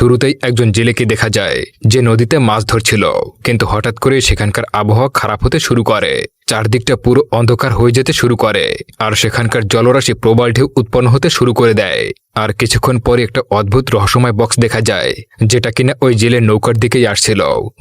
শুরুতেই একজন জেলেকে দেখা যায়, যে নদীতে মাছ ধরছিল। কিন্তু হঠাৎ করে সেখানকার আবহাওয়া খারাপ হতে শুরু করে। চারদিকটা পুরো অন্ধকার হয়ে যেতে শুরু করে, আর সেখানকার জলরাশি প্রবল ঢেউ উৎপন্ন হতে শুরু করে দেয়। আর কিছুক্ষণ পরে একটা অদ্ভুত রহস্যময় বক্স দেখা যায়, যেটা কিনা ওই জেলের নৌকার দিকেই আসছিল।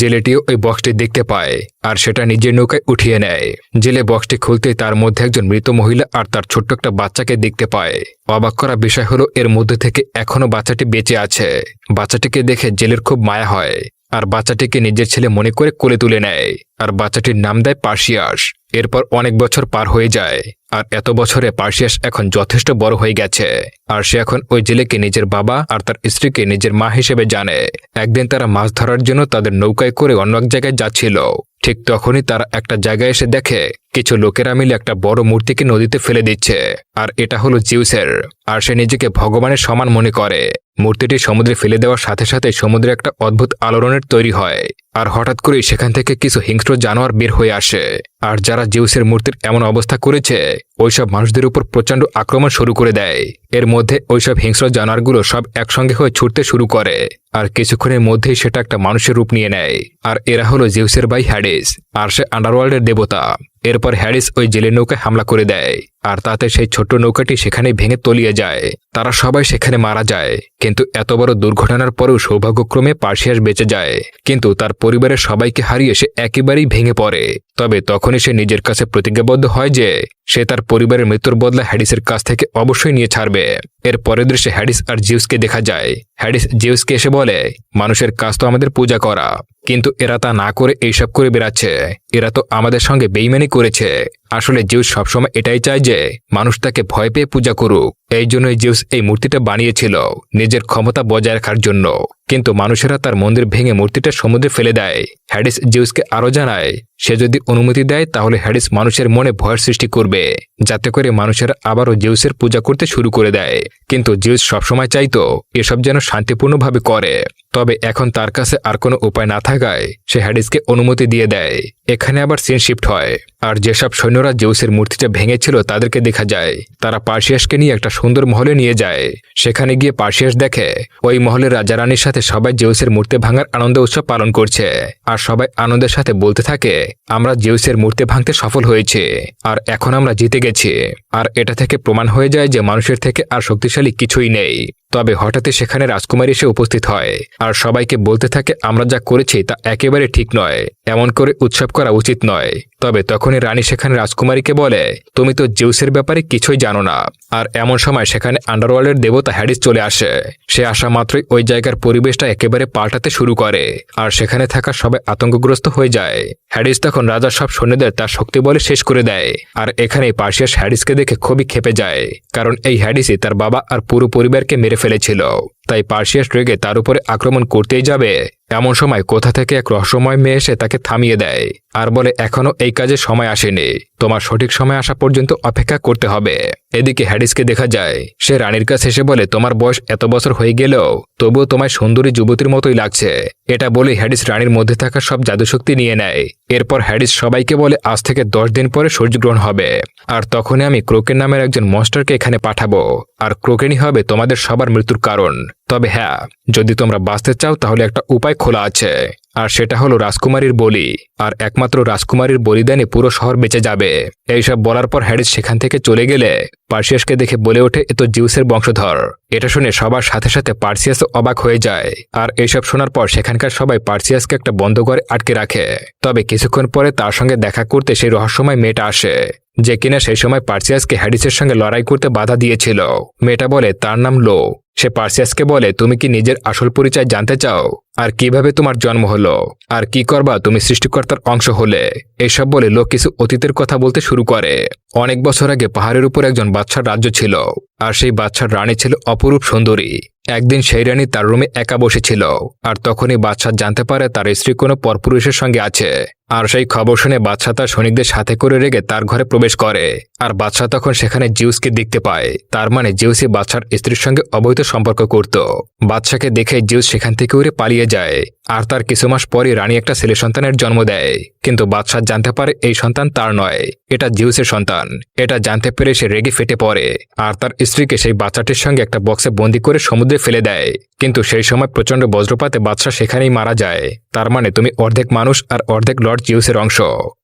জেলেটিও ওই বক্সটি দেখতে পায়, আর সেটা নিজের নৌকায় উঠিয়ে নেয়। জেলে বক্সটি খুলতেই তার মধ্যে একজন মৃত মহিলা আর তার ছোট্ট একটা বাচ্চাকে দেখতে পায়। অবাক করা বিষয় হলো, এর মধ্যে থেকে এখনও বাচ্চাটি বেঁচে আছে। বাচ্চাটিকে দেখে জেলের খুব মায়া হয়। আর বাচ্চাটিকে নিজের ছেলে মনে করে কোলে তুলে নেয়। আর বাচ্চাটির নাম দেয় পার্সিয়াস এরপর অনেক বছর পার হয়ে যায়। আর এত বছরে পার্সিয়াস এখন যথেষ্ট বড় হয়ে গেছে। আর সে এখন ওই জেলেকে নিজের বাবা আর তার স্ত্রীকে নিজের মা হিসেবে জানে। একদিন তারা মাছ ধরার জন্য তাদের নৌকায় করে অন্য এক জায়গায় যাচ্ছিল। ঠিক তখনই তারা একটা জায়গায় এসে দেখে, কিছু লোকেরা মিলে একটা বড় মূর্তিকে নদীতে ফেলে দিচ্ছে। আর এটা হলো জিউসের। আর সে নিজেকে ভগবানের সমান মনে করে। মূর্তিটি সমুদ্রে ফেলে দেওয়ার সাথে সাথে সমুদ্রে একটা অদ্ভুত আলোড়নের তৈরি হয়। আর হঠাৎ করেই সেখান থেকে কিছু হিংস্র জানোয়ার বের হয়ে আসে। আর যারা জিউসের মূর্তির এমন অবস্থা করেছে, ওইসব মানুষদের উপর প্রচণ্ড আক্রমণ শুরু করে দেয়। এর মধ্যে ওইসব হিংস্র জানোয়ারগুলো সব একসঙ্গে হয়ে ছুটতে শুরু করে আর কিছুক্ষণের মধ্যেই সেটা একটা মানুষের রূপ নিয়ে নেয়। আর এরা হলো জিউসের ভাই হ্যাডিস আর সে আন্ডারওয়ার্ল্ডের দেবতা। এরপর হ্যারিস ওই জেলের নৌকায় হামলা করে দেয় আর তাতে সেই ছোট্ট নৌকাটি সেখানে ভেঙে তলিয়ে যায়। তারা সবাই সেখানে মারা যায়, কিন্তু এত বড় দুর্ঘটনার পরেও সৌভাগ্যক্রমে পার্সিয়াস বেঁচে যায়। কিন্তু তার পরিবারের সবাইকে হারিয়ে সে একেবারেই ভেঙে পড়ে। তবে তখনই সে নিজের কাছে প্রতিজ্ঞাবদ্ধ হয় যে সে তার পরিবারের মৃত্যুর বদলা হ্যাডিসের কাছ থেকে অবশ্যই নিয়ে ছাড়বে। এর পরের দৃশ্যে হ্যাডিস আর জিউসকে দেখা যায়। হ্যাডিস জিউসকে এসে বলে, মানুষের কাজ তো আমাদের পূজা করা, কিন্তু এরা তা না করে এইসব করে বেড়াচ্ছে। এরা তো আমাদের সঙ্গে বেইমানি করেছে। আসলে জিউস সবসময় এটাই চায় যে, মানুষ তাকে ভয় পেয়ে পূজা করুক। এই জন্যই জিউস এই মূর্তিটা বানিয়েছিল, নিজের ক্ষমতা বজায় রাখার জন্য। কিন্তু মানুষেরা তার মন্দির ভেঙে মূর্তিটা সমুদ্রে ফেলে দেয়। হ্যাডিস জিউসকে আরও জানায়, সে যদি অনুমতি দেয়, তাহলে হ্যাডিস মানুষের মনে ভয়ের সৃষ্টি করবে, যাতে করে মানুষেরা আবারও জিউসের পূজা করতে শুরু করে দেয়। কিন্তু জিউস সবসময় চাইতো, এসব যেন শান্তিপূর্ণভাবে করে। তবে এখন তার কাছে আর কোনো উপায় না থাকায় সে হ্যাডিসকে অনুমতি দিয়ে দেয়। এখানে আবার সিন শিফট হয়। আর যেসব সৈন্যরা জেউসের মূর্তিটা ভেঙেছিল তাদেরকে দেখা যায়। তারা পার্সিয়াসকে নিয়ে একটা সুন্দর মহলে নিয়ে যায়। সেখানে গিয়ে পার্সিয়াস দেখে, ওই মহলের রাজারানীর সাথে সবাই জেউসের মূর্তি ভাঙার আনন্দ উৎসব পালন করছে। আর সবাই আনন্দের সাথে বলতে থাকে, আমরা জেউসের মূর্তি ভাঙতে সফল হয়েছে। আর এখন আমরা জিতে গেছি। আর এটা থেকে প্রমাণ হয়ে যায় যে মানুষের থেকে আর শক্তিশালী কিছুই নেই। তবে হঠাৎই সেখানে রাজকুমারী এসে উপস্থিত হয়। আর সবাইকে বলতে থাকে, আমরা যা করেছি তা একেবারে ঠিক নয়। এমন করে উৎসব করা উচিত নয়। তবে তখনই রানী সেখানে রাজকুমারীকে বলে, তুমি তো জিউসের ব্যাপারে কিছুই জানো না। আর এমন সময় সেখানে আন্ডারওয়ার্ল্ডের দেবতা হ্যারিস চলে আসে। সে আসা মাত্রই ওই জায়গার পরিবেশটা একেবারে পাল্টাতে শুরু করে আর সেখানে থাকা সবাই আতঙ্কগ্রস্ত হয়ে যায়। হ্যারিস তখন রাজার সব সৈন্যদের তার শক্তি বলে শেষ করে দেয় আর এখানে পার্সিয়াস হ্যারিসকে দেখে খুবই খেপে যায়, কারণ এই হ্যাডিসই তার বাবা আর পুরো পরিবারকে মেরে ফেলেছিল। তাই পার্সিয়াস রেগে তার উপরে আক্রমণ করতেই যাবে। এমন সময় কোথা থেকে এক রহস্যময় মেয়ে এসে তাকে থামিয়ে দেয়। আর বলে, এখনও এই কাজে সময় আসেনি। তোমার সঠিক সময় আসা পর্যন্ত অপেক্ষা করতে হবে। এদিকে হ্যাডিসকে দেখা যায়, সে রানীর কাছে এসে বলে, তোমার বয়স এত বছর হয়ে গেলেও তবুও তোমায় সুন্দরী যুবতীর মতোই লাগছে। এটা বলে হ্যারিস রানীর মধ্যে থাকা সব জাদুশক্তি নিয়ে নেয়। এরপর হ্যারিস সবাইকে বলে, আজ থেকে দশ দিন পরে সূর্যগ্রহণ হবে। আর তখনই আমি ক্রোকেন নামের একজন মস্টারকে এখানে পাঠাবো। আর ক্রোকেনই হবে তোমাদের সবার মৃত্যুর কারণ। তবে হ্যাঁ যদি তোমরা বাঁচতে চাও, তাহলে একটা উপায় খোলা আছে। আর সেটা হলো রাজকুমারীর বলি, আর একমাত্র রাজকুমারীর বলিদানে পুরো শহর বেঁচে যাবে। এইসব বলার পর হ্যারিস সেখান থেকে চলে গেলে পার্সিয়াসকে দেখে বলে ওঠে, এ তো জিউসের বংশধর। এটা শুনে সবার সাথে সাথে পার্সিয়াস অবাক হয়ে যায়, আর এইসব শোনার পর সেখানকার সবাই পার্সিয়াসকে একটা বন্ধ করে আটকে রাখে। তবে কিছুক্ষণ পরে তার সঙ্গে দেখা করতে সেই রহস্যময় মেয়েটা আসে, যে কিনা সেই সময় পার্সিয়াসকে হ্যারিসের সঙ্গে লড়াই করতে বাধা দিয়েছিল। মেয়েটা বলে, তার নাম লো। সে পার্সিয়াসকে বলে, তুমি কি নিজের আসল পরিচয় জানতে চাও? আর কীভাবে তোমার জন্ম হলো? আর কি করবা তুমি সৃষ্টিকর্তার অংশ হলে? এসব বলে লোক কিছু অতীতের কথা বলতে শুরু করে। অনেক বছর আগে পাহাড়ের উপর একজন বাচ্চার রাজ্য ছিল, আর সেই বাচ্চার রানী ছিল অপরূপ সুন্দরী। একদিন সেই রানী তার রুমে একা বসেছিল, আর তখনই বাদশাহ জানতে পারে তার স্ত্রী কোনো পরপুরুষের সঙ্গে আছে। আর সেই খবর শুনে বাদশাহ তার সৈনিকদের সাথে করে রেগে তার ঘরে প্রবেশ করে। আর বাদশাহ তখন সেখানে জিউসকে দেখতে পায়। তার মানে জিউসই বাদশার স্ত্রীর সঙ্গে অবৈধ সম্পর্ক করত। বাদশাকে দেখে জিউস সেখান থেকে উড়ে পালিয়ে যায়। আর তার কিছু মাস পরই রানী একটা ছেলে সন্তানের জন্ম দেয়। কিন্তু বাদশাহ জানতে পারে এই সন্তান তার নয়। এটা জিউসের সন্তান। এটা জানতে পেরে সে রেগে ফেটে পড়ে। আর তার স্ত্রীকে সেই বাচ্চাটির সঙ্গে একটা বক্সে বন্দি করে সমুদ্রে ফেলে দেয়। কিন্তু সেই সময় প্রচণ্ড বজ্রপাতে বাদশাহ সেখানেই মারা যায়। তার মানে তুমি অর্ধেক মানুষ আর অর্ধেক লর্ড জিউসের অংশ।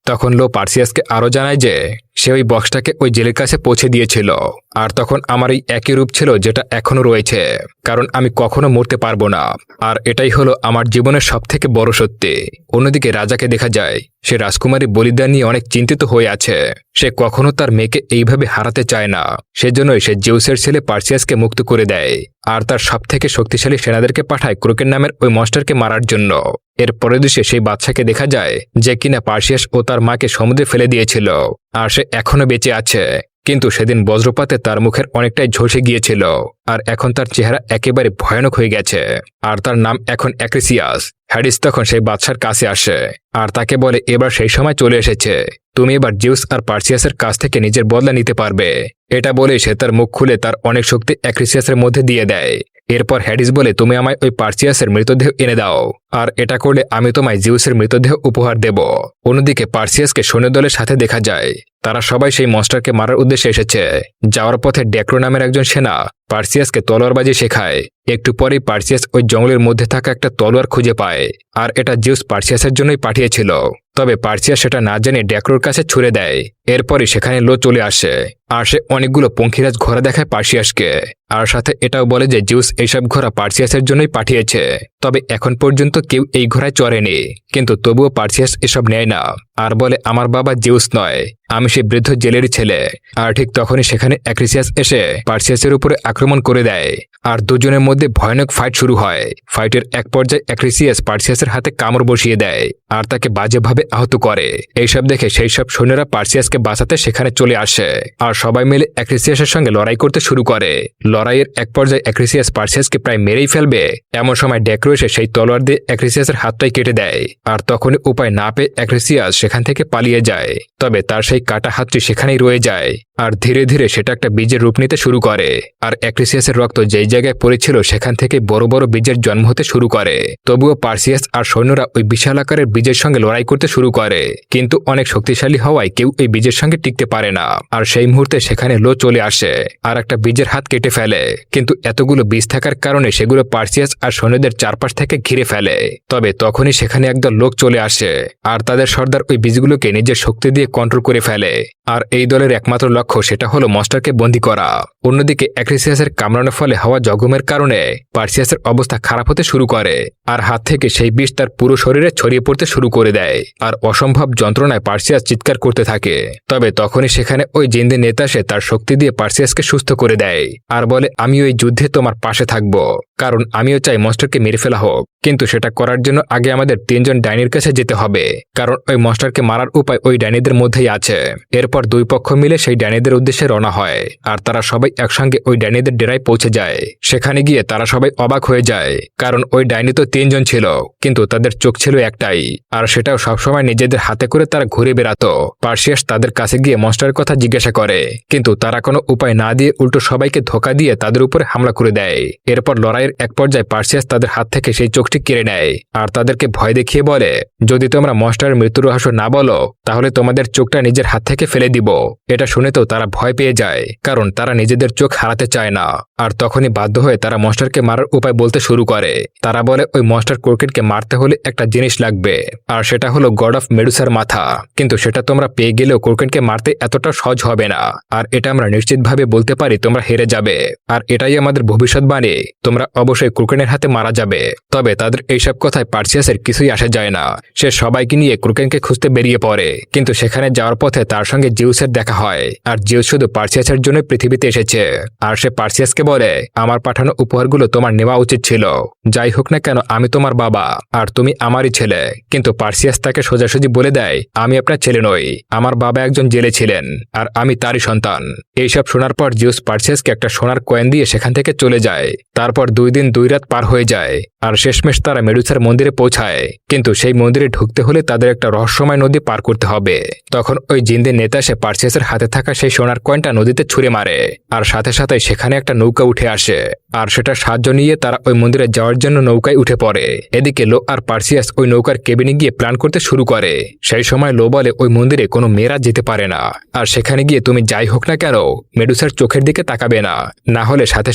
তখন লো পার্সিয়াসকে আরও জানায় যে সে ওই বক্সটাকে ওই জেলের কাছে পৌঁছে দিয়েছিল। আর তখন আমার এই একই রূপ ছিল যেটা এখনও রয়েছে, কারণ আমি কখনো মরতে পারব না। আর এটাই হলো আমার জীবনের সব থেকে বড় সত্যি। অন্যদিকে রাজাকে দেখা যায়, সে রাজকুমারী বলিদান নিয়ে অনেক চিন্তিত হয়ে আছে। সে কখনো তার মেয়েকে এইভাবে হারাতে চায় না। সেজন্যই সে জিউসের ছেলে পার্সিয়াসকে মুক্ত করে দেয়। আর তার সব থেকে শক্তিশালী সেনাদেরকে পাঠায় ক্রোকেন নামের ওই মস্টারকে মারার জন্য। এর পরের দৃশ্যে সেই বাচ্চাকে দেখা যায় যে কিনা পার্সিয়াস ও তার মাকে সমুদ্রে ফেলে দিয়েছিল, আর সে এখনও বেঁচে আছে। কিন্তু সেদিন বজ্রপাতে তার মুখের অনেকটাই ঝসে গিয়েছিল। আর এখন তার চেহারা একেবারে ভয়ানক হয়ে গেছে। আর তার নাম এখন অ্যাক্রিসিয়াস। হ্যারিস তখন সেই বাচ্চার কাছে আসে আর তাকে বলে, এবার সেই সময় চলে এসেছে। তুমি এবার জিউস আর পার্সিয়াসের কাছ থেকে নিজের বদলা নিতে পারবে। এটা বলে সে তার মুখ খুলে তার অনেক শক্তি অ্যাক্রিসিয়াসের মধ্যে দিয়ে দেয়। এরপর হ্যারিস বলে, তুমি আমায় ওই পার্সিয়াসের মৃতদেহ এনে দাও। আর এটা করলে আমি তোমায় জিউসের মৃতদেহ উপহার দেব। অন্যদিকে পার্সিয়াসকে সৈন্য দলের সাথে দেখা যায়। তারা সবাই সেই মনস্টারকে মারার উদ্দেশ্যে এসেছে। যাওয়ার পথে ডেক্রো নামের একজন সেনা পার্সিয়াসকে তলোয়ারবাজি শেখায়। একটু পরেই পার্সিয়াস ওই জঙ্গলের মধ্যে থাকা একটা তলোয়ার খুঁজে পায়, আর এটা জিউস পার্সিয়াসের জন্যই পাঠিয়েছিল। তবে পার্সিয়াস সেটা না জেনে ড্যাক্রোর কাছে ছুড়ে দেয়। এরপরই সেখানে লো চলে আসে, আর সে অনেকগুলো পঙ্খিরাজ ঘোড়া দেখায় পার্সিয়াসকে, আর সাথে এটাও বলে যে জিউস এইসব ঘোড়া পার্সিয়াসের জন্যই পাঠিয়েছে। তবে এখন পর্যন্ত কেউ এই ঘোড়ায় চড়েনি, কিন্তু তবুও পার্সিয়াস এসব নেয় না, আর বলে, আমার বাবা জিউস নয়, আমি সেই বৃদ্ধ জেলেরই ছেলে। আর ঠিক তখনই সেখানে অ্যাক্রিসিয়াস এসে পার্সিয়াসের উপরে আক্রমণ করে দেয়, আর দুজনের ভয়ানক ফাইট শুরু হয়। ফাইটের এক পর্যায়ে অ্যাক্রিসিয়াস পার্সিয়াসের হাতে কামড় বসিয়ে দেয় আর তাকে বাজেভাবে আহত করে। এইসব দেখে সেই সব সৈন্যরা পার্সিয়াসকে বাঁচাতে সেখানে চলে আসে আর সবাই মিলে অ্যাক্রিসিয়াসের সঙ্গে লড়াই করতে শুরু করে। লড়াইয়ের এক পর্যায়ে অ্যাক্রিসিয়াস পার্সিয়াসকে প্রায় মেরেই ফেলবে। এমন সময় ডেক্রো এসে সেই তলোয়ার দিয়ে অ্যাক্রিসিয়াসের হাতটাই কেটে দেয় আর তখনই উপায় না পেয়ে অ্যাক্রিসিয়াস সেখান থেকে পালিয়ে যায়। তবে তার সেই কাটা হাতটি সেখানেই রয়ে যায়। আর ধীরে ধীরে সেটা একটা বীজের রূপ নিতে শুরু করে। আর অ্যাক্রিসিয়াসের রক্ত যেই জায়গায় পড়েছিল, সেখান থেকে বড় বড় বীজের জন্ম হতে শুরু করে। তবুও পার্সিয়াস আর সৈন্যরা ওই বিশাল আকারের বীজের সঙ্গে লড়াই করতে শুরু করে। কিন্তু অনেক শক্তিশালী হওয়ায় কেউ এই বীজের সঙ্গে টিকতে পারে না। আর সেই মুহূর্তে সেখানে লো চলে আসে আর একটা বীজের হাত কেটে ফেলে। কিন্তু এতগুলো বীজ থাকার কারণে সেগুলো পার্সিয়াস আর সৈন্যদের চারপাশ থেকে ঘিরে ফেলে। তবে তখনই সেখানে একদল লোক চলে আসে আর তাদের সর্দার ওই বীজগুলোকে নিজের শক্তি দিয়ে কন্ট্রোল করে ফেলে। আর এই দলের একমাত্র লক্ষ্য সেটা হলো মাস্টারকে বন্দী করা। অন্যদিকে অ্যাক্রিসিয়াসের কামড়ানোর ফলে হওয়া জগমের কারণে পার্সিয়াসের অবস্থা খারাপ হতে শুরু করে আর হাত থেকে সেই বিষ তার পুরো শরীরে ছড়িয়ে পড়তে শুরু করে দেয় আর অসম্ভব যন্ত্রণায় পার্সিয়াস চিৎকার করতে থাকে। তবে তখনই সেখানে ওই জিন্দের নেতা সে তার শক্তি দিয়ে পার্সিয়াসকে সুস্থ করে দেয় আর বলে আমি ওই যুদ্ধে তোমার পাশে থাকব, কারণ আমিও চাই মস্টারকে মেরে ফেলা হোক। কিন্তু সেটা করার জন্য আগে আমাদের তিনজন ডাইনির কাছে যেতে হবে, কারণ ওই মস্টারকে মারার উপায় ওই ডাইনিদের মধ্যেই আছে। এরপর দুই পক্ষ মিলে সেই ডাইনিদের উদ্দেশ্যে রওনা হয়, আর তারা সবাই একসঙ্গে ওই ডাইনিদের ডেরায় পৌঁছে যায়। সেখানে গিয়ে তারা সবাই অবাক হয়ে যায়, কারণ ওই ডাইনি তো তিনজন ছিল, কিন্তু তাদের চোখ ছিল একটাই, আর সেটাও সবসময় নিজেদের হাতে করে তারা ঘুরে বেড়াতো। পার্সিয়াস তাদের কাছে গিয়ে মস্টারের কথা জিজ্ঞাসা করে, কিন্তু তারা কোনো উপায় না দিয়ে উল্টো সবাইকে ধোকা দিয়ে তাদের উপরে হামলা করে দেয়। এরপর লড়াইয়ের এক পর্যায়ে পার্সিয়াস তাদের হাত থেকে সেই চোখটি কেড়ে নেয়, আর তাদেরকে ভয় দেখিয়ে বলে, যদি তোমরা মস্টারের মৃত্যু রহস্য না বলো, তাহলে তোমাদের চোখটা নিজের হাত থেকে ফেলে দিব। এটা শুনে তো তারা ভয় পেয়ে যায়, কারণ তারা নিজেদের চোখ হারাতে চায় না। আর তখনই বাধ্য হয়ে তারা মস্টারকে মারার উপায় বলতে শুরু করে। তারা বলে, ওই মস্টার ক্রিকেটকে মারতে হলে একটা জিনিস লাগবে। আর সেটা হলো গড অফ মেডুসার মাথা। কিন্তু সেটা তোমরা পেয়ে গেলেও ক্রিকেটকে মারতে এতটা সহজ হবে না। আর এটা আমরা নিশ্চিতভাবে বলতে পারি, তোমরা হেরে যাবে। আর এটাই আমাদের ভবিষ্যৎবাণী। তোমরা অবশ্যই ক্রুকেনের হাতে মারা যাবে। তবে তাদের এইসব কথায় পার্সিয়াসের কিছুই আসা যায় না। সে সবাইকে নিয়ে ক্রুকেনকে খুঁজতে বেরিয়ে পড়ে। কিন্তু সেখানে যাওয়ার পথে তার সঙ্গে জিউসের দেখা হয়। আর জিউস শুধু পার্সিয়াসের জন্য পৃথিবীতে এসেছে। আর সে পার্সিয়াসকে বলে, আমার পাঠানো উপহারগুলো তোমার নেওয়া উচিত ছিল। যাই হোক না কেন, আমি তোমার বাবা, আর তুমি আমারই ছেলে। কিন্তু পার্সিয়াস তাকে সোজাসুজি বলে দেয়, আমি আপনার ছেলে নই। আমার বাবা একজন জেলে ছিলেন, আর আমি তারই সন্তান। এইসব শোনার পর জিউস পার্সিয়াসকে একটা সোনার কয়েন দিয়ে সেখান থেকে চলে যায়। তারপর দুই দিন দুই রাত পার হয়ে যায়, আর শেষমেশ তারা মেডুসার মন্দিরে পৌঁছায়। কিন্তু সেই মন্দিরে ঢুকতে হলে তাদের একটা রহস্যময় নদী পার করতে হবে। তখন ওই জিন্দের নেতা সে পার্সিয়াসের হাতে থাকা সেই সোনার কয়েনটা নদীতে ছুঁড়ে মারে। আর সাথে সাথে সেখানে একটা নৌকা উঠে আসে, আর সেটা সাহায্য নিয়ে তারা ওই মন্দিরে যাওয়ার জন্য নৌকায় উঠে পড়ে। এদিকে লো আর পার্সিয়াস ওই নৌকার কেবিনে গিয়ে প্ল্যান করতে শুরু করে। সেই সময় লো বলে, ওই মন্দিরে কোনো মেয়েরা যেতে পারে না। আর সেখানে গিয়ে তুমি যাই হোক না কেন, মেডুসার চোখের দিকে তাকাবে না। না হলে সাথে